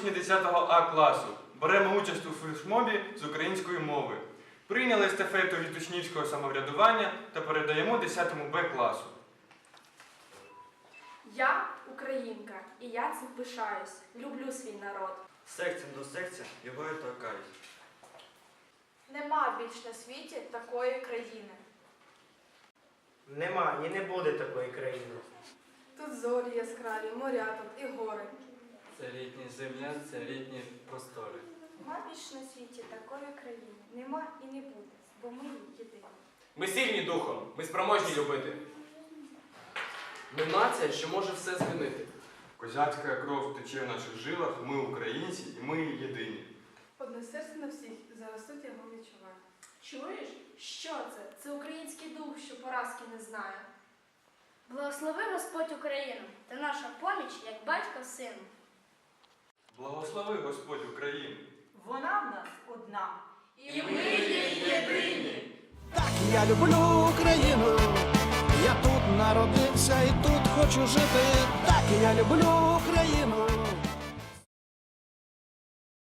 учні 10 А класу. Беремо участь у флешмобі з української мови. Прийняли естафету від учнівського самоврядування та передаємо 10 Б класу. Я українка, і я цим пишаюсь. Люблю свій народ. Секція до секції його і торкаюсь. Нема більш на світі такої країни. Нема і не буде такої країни. Тут зорі яскраві, моря тут і гори. Це літня земля, це літні простори. Нема більш на світі такої країни. Нема і не буде, бо ми єдині. Ми сильні духом, ми спроможні любити. Ми нація, що може все змінити. Козацька кров тече в наших жилах, ми українці і ми єдині. Одне серце на всіх, зараз тут його відчуваю. Чуєш? Що це? Це український дух, що поразки не знає. Благослови Господь Україну та наша поміч, як батько сину. Благослови Господь Україну! Вона в нас одна. І ми її єдині. Так я люблю Україну, я тут народився і тут хочу жити. Так я люблю Україну,